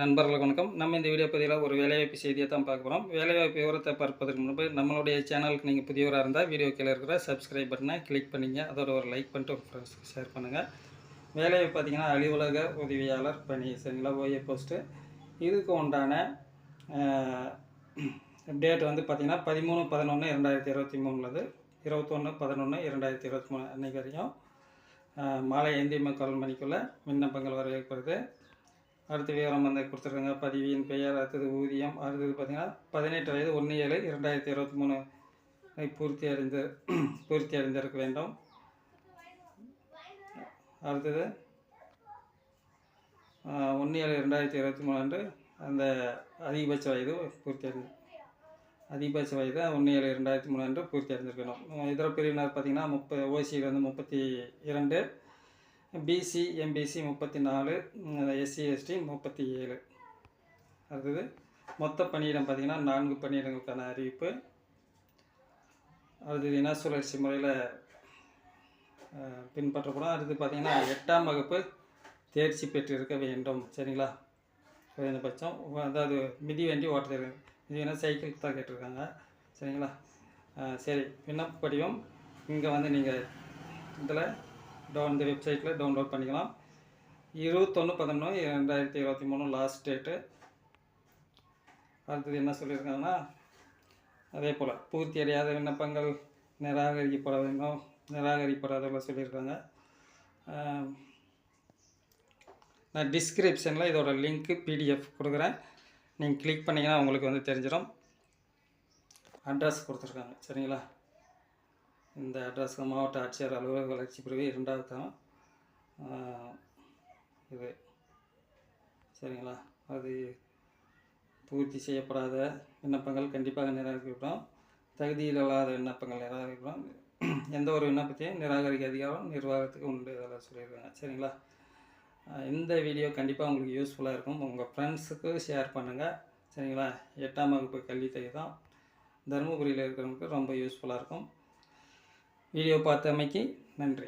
நண்பர்கள் வணக்கம். நம்ம இந்த வீடியோ பதிவில் ஒரு வேலைவாய்ப்பு செய்தியை தான் பார்க்க போகிறோம் வேலைவாய்ப்பு விவரத்தை பார்ப்பதற்கு முன்பு நம்மளுடைய சேனலுக்கு நீங்கள் புதியவராக இருந்தால் வீடியோ கீழே இருக்கிற சப்ஸ்கிரைப் பட்டனை கிளிக் பண்ணிங்க. அதோட ஒரு லைக் பண்ணிட்டு உங்கள் ஃப்ரெண்ட்ஸ்க்கு ஷேர் பண்ணுங்கள் வேலைவாய்ப்பு பார்த்தீங்கன்னா அலுவலக உதவியாளர் பணி சரிங்களா? ஓஏ போஸ்ட்டு இதுக்கு உண்டான டேட் வந்து பார்த்திங்கன்னா பதிமூணு பதினொன்று இரண்டாயிரத்தி இருபத்தி மூணுலது இருபத்தொன்று பதினொன்று இரண்டாயிரத்தி இருபத்தி மூணு அன்றைக்கு வரைக்கும் மாலை ஐந்து முக்கால் மணிக்குள்ளே விண்ணப்பங்கள் வரவேற்கிறது. அடுத்து விவரம் வந்து கொடுத்துருக்காங்க. பதிவியின் பெயர் அடுத்தது ஊதியம் அடுத்தது பார்த்திங்கன்னா பதினெட்டு வயது ஒன்று ஏழு இரண்டாயிரத்தி இருபத்தி மூணு. பூர்த்தி அடைந்து பூர்த்தி அடைந்திருக்க வேண்டும். அடுத்தது ஒன்று ஏழு ரெண்டாயிரத்தி இருபத்தி மூணு அன்று அந்த அதிகபட்ச வயது பூர்த்தி அடைந்து அதிகபட்ச வயது ஒன்று ஏழு ரெண்டாயிரத்தி மூணு அன்று பூர்த்தி அடைந்திருக்கணும் இதர பிரிவினர் பார்த்திங்கன்னா முப்ப ஓசியில் வந்து முப்பத்தி இரண்டு பிசி எம்பிசி முப்பத்தி நாலு எஸ்சி எஸ்டி முப்பத்தி ஏழு அடுத்தது மொத்த பணியிடம் பார்த்திங்கன்னா நான்கு பணியிடங்களுக்கான அறிவிப்பு. அடுத்தது இன சுழற்சி முறையில் பின்பற்றப்படும். அடுத்து பார்த்திங்கன்னா எட்டாம் வகுப்பு தேர்ச்சி பெற்றிருக்க வேண்டும். சரிங்களா? குறைந்தபட்சம் அதாவது மிதி வண்டி ஓட்ட தெரியும் இது என்ன தான் கேட்டிருக்காங்க. சரிங்களா? சரி விண்ணப்ப படிவம் இங்கே வந்து நீங்கள் இதில் டவுன் இந்த வெப்சைட்டில் டவுன்லோட் பண்ணிக்கலாம். இருபத்தொன்று பதினொன்று ரெண்டாயிரத்தி இருபத்தி மூணு லாஸ்ட் டேட்டு அடுத்தது என்ன சொல்லியிருக்காங்கன்னா அதே போல் பூர்த்தி அடையாத விண்ணப்பங்கள் நிராகரிக்கப்பட வேண்டும் நிராகரிக்கப்படாதவங்க சொல்லியிருக்காங்க. நான் டிஸ்கிரிப்ஷனில் இதோட லிங்க்கு பிடிஎஃப் கொடுக்குறேன். நீங்கள் கிளிக் பண்ணிங்கன்னா உங்களுக்கு வந்து தெரிஞ்சிடும் அட்ரஸ் கொடுத்துருக்காங்க சரிங்களா? இந்த அட்ரஸ்க்கு மாவட்ட ஆட்சியர் அலுவலக வளர்ச்சி பிரிவு இரண்டாவது தரம். இது. சரிங்களா? அது பூர்த்தி செய்யப்படாத விண்ணப்பங்கள் கண்டிப்பாக நிராகரிக்கப்படும் தகுதியில் இல்லாத விண்ணப்பங்கள் நிராகரிக்கப்படும் எந்த ஒரு விண்ணப்பத்தையும் நிராகரிக்க அதிகாரம் நிர்வாகத்துக்கு உண்டு அதெல்லாம் சொல்லியிருக்காங்க. சரிங்களா? இந்த வீடியோ கண்டிப்பாக உங்களுக்கு யூஸ்ஃபுல்லாக இருக்கும். உங்கள் ஃப்ரெண்ட்ஸுக்கு ஷேர் பண்ணுங்கள் சரிங்களா? எட்டாம் வகுப்பு கல்வி தான். தருமபுரியில் இருக்கிறவங்களுக்கு ரொம்ப யூஸ்ஃபுல்லாக இருக்கும். வீடியோ பார்த்தமைக்கு நன்றி.